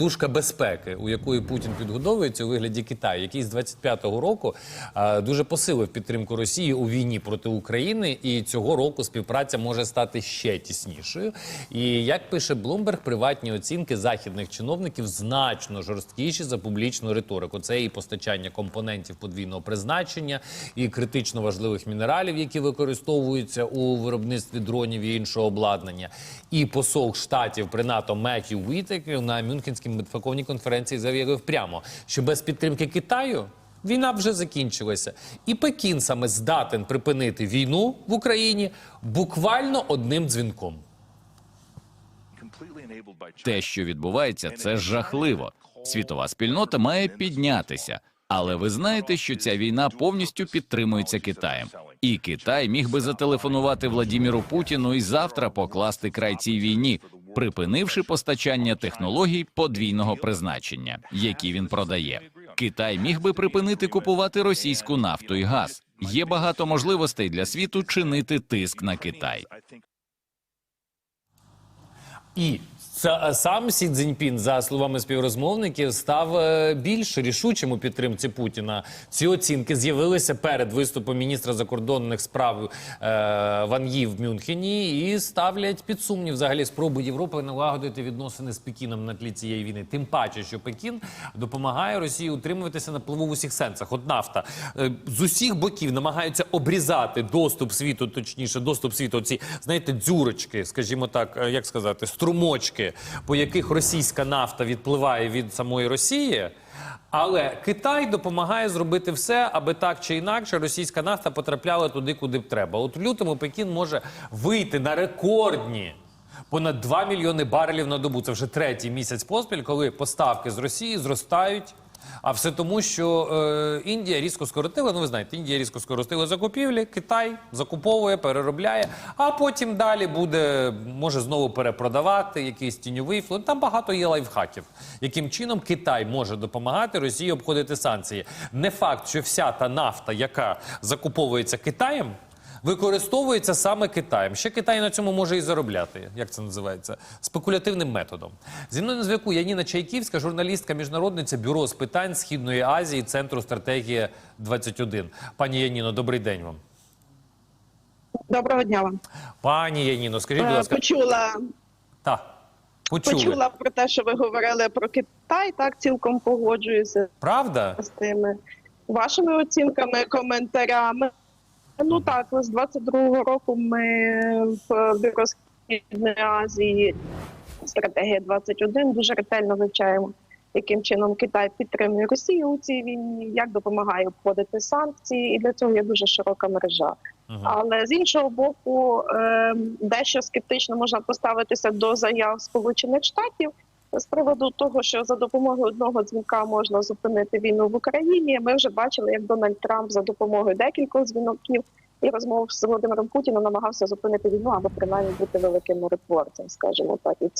Дужка безпеки, у якої Путін підгодовується у вигляді Китаю, який з 25-го року а, дуже посилив підтримку Росії у війні проти України, і цього року співпраця може стати ще тіснішою. І як пише Блумберг, приватні оцінки західних чиновників значно жорсткіші за публічну риторику. Це і постачання компонентів подвійного призначення, і критично важливих мінералів, які використовуються у виробництві дронів і іншого обладнання. І посол штатів при НАТО Меттью Вітек на Мюнхенській медфаковній конференції заявив прямо, що без підтримки Китаю. Війна вже закінчилася, і Пекін саме здатен припинити війну в Україні буквально одним дзвінком. Те, що відбувається, це жахливо. Світова спільнота має піднятися. Але ви знаєте, що ця війна повністю підтримується Китаєм, і Китай міг би зателефонувати Владіміру Путіну і завтра покласти край цій війні, припинивши постачання технологій подвійного призначення, які він продає. Китай міг би припинити купувати російську нафту і газ. Є багато можливостей для світу чинити тиск на Китай. І це- сам Сі Цзіньпін, за словами співрозмовників, став е, більш рішучим у підтримці Путіна. Ці оцінки з'явилися перед виступом міністра закордонних справ е, Ван Ї в Мюнхені і ставлять під сумнів взагалі спробу Європи налагодити відносини з Пекіном на тлі цієї війни. Тим паче, що Пекін допомагає Росії утримуватися на плаву в усіх сенсах. От нафта е, з усіх боків намагаються обрізати доступ світу, точніше, доступ світу. Ці знаєте, дзюрочки, скажімо так, е, як сказати, струмочки, по яких російська нафта відпливає від самої Росії. Але Китай допомагає зробити все, аби так чи інакше російська нафта потрапляла туди, куди б треба. От в лютому Пекін може вийти на рекордні понад 2 мільйони барелів на добу. Це вже третій місяць поспіль, коли поставки з Росії зростають. А все тому, що е, Індія різко скоротила. Ну, ви знаєте, Індія різко скоротила закупівлі, Китай закуповує, переробляє, а потім далі буде може знову перепродавати якийсь тіньовий флот. Там багато є лайфхаків, яким чином Китай може допомагати Росії обходити санкції. Не факт, що вся та нафта, яка закуповується Китаєм. Використовується саме Китаєм. Ще Китай на цьому може і заробляти. Як це називається? Спекулятивним методом. Зі мною на зв'язку Яніна Чайківська, журналістка, міжнародниця бюро з питань Східної Азії, Центру стратегія 21 Пані Яніно, добрий день вам. Доброго дня вам. Пані Яніно, скажіть, будь Е, ласка, Почула, та почули. почула про те, що ви говорили про Китай. Так цілком погоджуюся Правда? з тими вашими оцінками, коментарями. Ну так, з 22-го року ми в бюро Східної Азії стратегія 21 дуже ретельно вивчаємо, яким чином Китай підтримує Росію у цій війні, як допомагає обходити санкції, і для цього є дуже широка мережа. Мгм. Але з іншого боку, е, дещо скептично можна поставитися до заяв Сполучених Штатів з приводу того, що за допомогою одного дзвінка можна зупинити війну в Україні. Ми вже бачили, як Дональд Трамп за допомогою декількох дзвінків і розмов з Володимиром Путіним намагався зупинити війну або принаймні бути великим миротворцем, скажімо так.